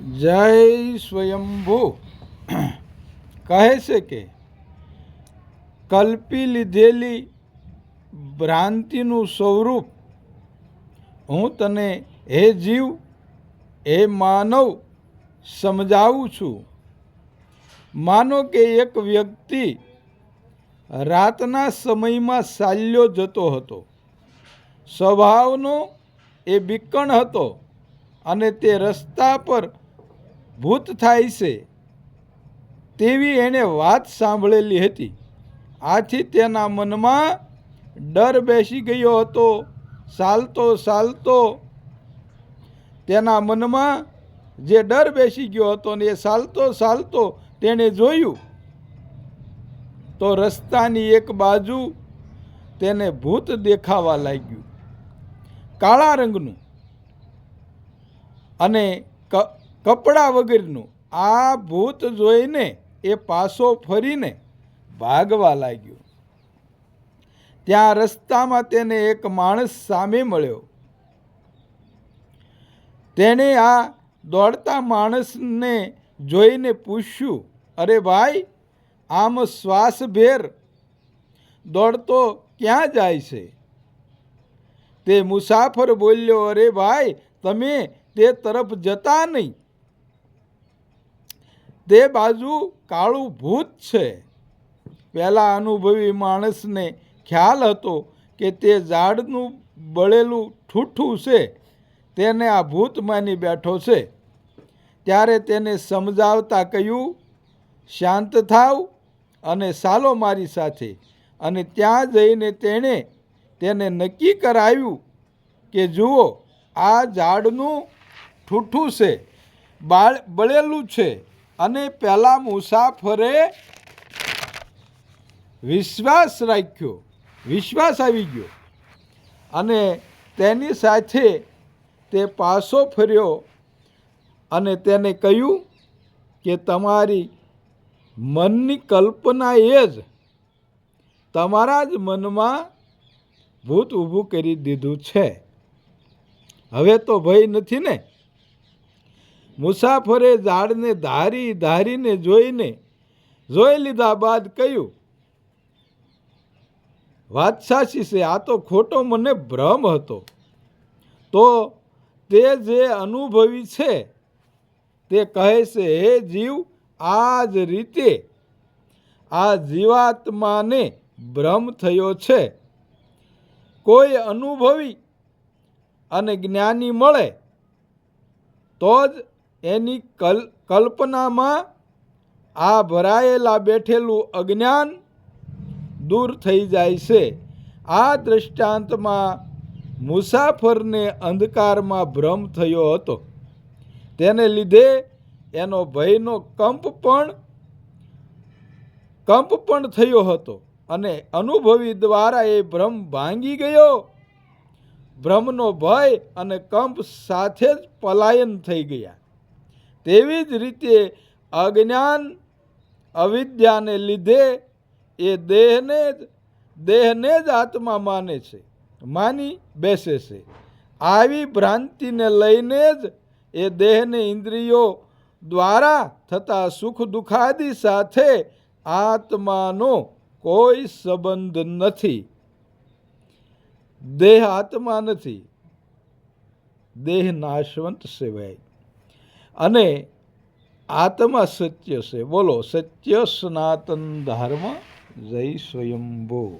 જય સ્વયંભૂ. કહે છે કે કલ્પી લીધેલી ભ્રાંતિનું સ્વરૂપ હું તને હે જીવ, હે માનવ સમજાવું છું. માનો કે એક વ્યક્તિ રાતના સમયમાં ચાલ્યો જતો હતો. સ્વભાવનો એ બિકણ હતો અને તે રસ્તા પર ભૂત થાય છે તેવી એણે વાત સાંભળેલી હતી. આથી તેના મનમાં ડર બેસી ગયો હતો. ચાલતો ચાલતો તેના મનમાં જે ડર બેસી ગયો હતો ને એ ચાલતો ચાલતો તેણે જોયું તો રસ્તાની એક બાજુ તેને ભૂત દેખાવા લાગ્યું. કાળા રંગનું અને કપડાં વગરનું. આ ભૂત જોઈને એ પાસો ફરીને ભાગવા લાગ્યો. ત્યાં રસ્તામાં તેને એક માણસ સામે મળ્યો. તેણે આ દોડતા માણસને જોઈને પૂછ્યું, અરે ભાઈ, આમ શ્વાસભેર દોડતો ક્યાં જાય છે? તે મુસાફર બોલ્યો, અરે ભાઈ, તમે તે તરફ જતા નહીં. તે બાજુ કાળું ભૂત છે. પહેલાં અનુભવી માણસને ખ્યાલ હતો કે તે ઝાડનું બળેલું ઠૂઠું છે. તેને આ ભૂત માની બેઠો છે. ત્યારે તેને સમજાવતા કહ્યું, શાંત થાવ અને સાલો મારી સાથે. અને ત્યાં જઈને તેણે તેને નક્કી કરાવ્યું કે, જુઓ, આ ઝાડનું ઠૂઠું છે બાળ બળેલું છે. અને પહેલા મુસાફરે વિશ્વાસ રાખ્યો. વિશ્વાસ આવી ગયો. અને તેની સાથે તે પાછો ફર્યો અને તેને કહ્યું કે તમારી મનની કલ્પના એ જ તમારા જ મનમાં ભૂત ઊભું કરી દીધું છે. હવે તો ભય નથી ને? મુસાફરે ઝાડને ધારી ધારીને જોઈને જોઈ લીધા બાદ કહ્યું વાત સાચી છે, આ તો ખોટો મને ભ્રમ હતો. તો તે જે અનુભવી છે તે કહે છે, હે જીવ આ જ રીતે આ જીવાત્માને ભ્રમ થયો છે. કોઈ અનુભવી અને જ્ઞાની મળે તો જ એની કલ, કલ્પનામાં આ ભરાયેલા બેઠેલું અજ્ઞાન દૂર થઈ જાય છે. આ દૃષ્ટાંતમાં મુસાફરને અંધકારમાં ભ્રમ થયો હતો. તેને લીધે એનો ભયનો કંપ પણ કંપ પણ થયો હતો અને અનુભવી દ્વારા એ ભ્રમ ભાંગી ગયો. ભ્રમનો ભય અને કંપ સાથે જ પલાયન થઈ ગયા. તેવી જ રીતે અજ્ઞાન અવિદ્યાને લીધે એ દેહને જ દેહને જ આત્મા માને છે, માની બેસે છે. આવી ભ્રાંતિને લઈને જ એ દેહને ઇન્દ્રિયો દ્વારા થતા સુખ દુઃખાદી સાથે આત્માનો કોઈ સંબંધ નથી. દેહ આત્મા નથી. દેહ નાશવંત સેવાય. અને આત્મા સત્ય છે. બોલો સત્ય સનાતન ધર્મ જય સ્વયંભૂ.